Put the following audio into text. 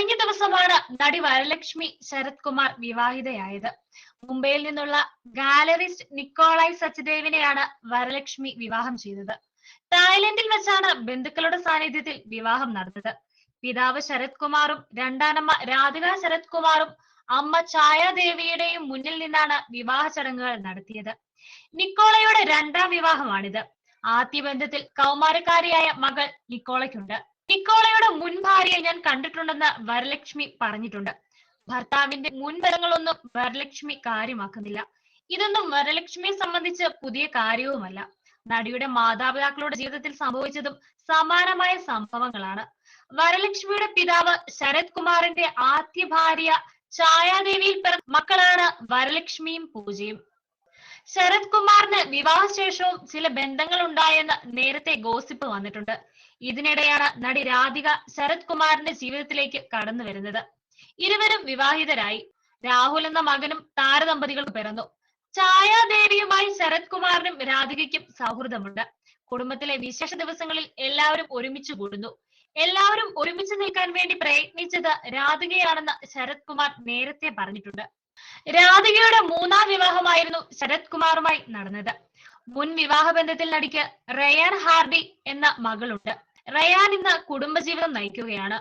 കഴിഞ്ഞ ദിവസമാണ് നടി വരലക്ഷ്മി ശരത് കുമാർ വിവാഹിതയായത്. മുംബൈയിൽ നിന്നുള്ള ഗാലറിസ്റ്റ് നിക്കോളായ് സച്ദേവിനെയാണ് വരലക്ഷ്മി വിവാഹം ചെയ്തത്. തായ്ലൻഡിൽ വെച്ചാണ് ബന്ധുക്കളുടെ സാന്നിധ്യത്തിൽ വിവാഹം നടന്നത്. പിതാവ് ശരത് കുമാറും രണ്ടാനമ്മ രാധിക ശരത് കുമാറും അമ്മ ഛായാദേവിയുടെയും മുന്നിൽ നിന്നാണ് വിവാഹ ചടങ്ങുകൾ നടത്തിയത്. നിക്കോളയുടെ രണ്ടാം വിവാഹമാണിത്. ആദ്യ ബന്ധത്തിൽ കൗമാരക്കാരിയായ മകൾ നിക്കോളയ്ക്കുണ്ട്. നിക്കോളയുടെ മുൻ ഭാര്യയെ ഞാൻ കണ്ടിട്ടുണ്ടെന്ന് വരലക്ഷ്മി പറഞ്ഞിട്ടുണ്ട്. ഭർത്താവിന്റെ മുൻബലങ്ങളൊന്നും വരലക്ഷ്മി കാര്യമാക്കുന്നില്ല. ഇതൊന്നും വരലക്ഷ്മിയെ സംബന്ധിച്ച് പുതിയ കാര്യവുമല്ല. നടിയുടെ മാതാപിതാക്കളുടെ ജീവിതത്തിൽ സംഭവിച്ചതും സമാനമായ സംഭവങ്ങളാണ്. വരലക്ഷ്മിയുടെ പിതാവ് ശരത് കുമാറിന്റെ ആദ്യ ഭാര്യ ഛായാദേവിയിൽ പിറന്ന മക്കളാണ് വരലക്ഷ്മിയും പൂജയും. ശരത് കുമാറിന് വിവാഹശേഷവും ചില ബന്ധങ്ങൾ ഉണ്ടായെന്ന് നേരത്തെ ഗോസിപ്പ് വന്നിട്ടുണ്ട്. ഇതിനിടെയാണ് നടി രാധിക ശരത് കുമാറിന്റെ ജീവിതത്തിലേക്ക് കടന്നു വരുന്നത്. ഇരുവരും വിവാഹിതരായി. രാഹുൽ എന്ന മകനും താരദമ്പതികൾ പിറന്നു. ഛായാദേവിയുമായി ശരത് കുമാറിനും രാധികയ്ക്കും സൗഹൃദമുണ്ട്. കുടുംബത്തിലെ വിശേഷ ദിവസങ്ങളിൽ എല്ലാവരും ഒരുമിച്ച് കൂടുന്നു. എല്ലാവരും ഒരുമിച്ച് നിൽക്കാൻ വേണ്ടി പ്രയത്നിച്ചത് രാധികയാണെന്ന് ശരത് കുമാർ നേരത്തെ പറഞ്ഞിട്ടുണ്ട്. രാധികയുടെ മൂന്നാം വിവാഹമായിരുന്നു ശരത് കുമാറുമായി നടന്നത്. മുൻ വിവാഹ ബന്ധത്തിൽ നടിക്ക് റയാൻ ഹാർഡി എന്ന മകളുണ്ട്. റയാൻ ഇന്ന് കുടുംബജീവിതം നയിക്കുകയാണ്.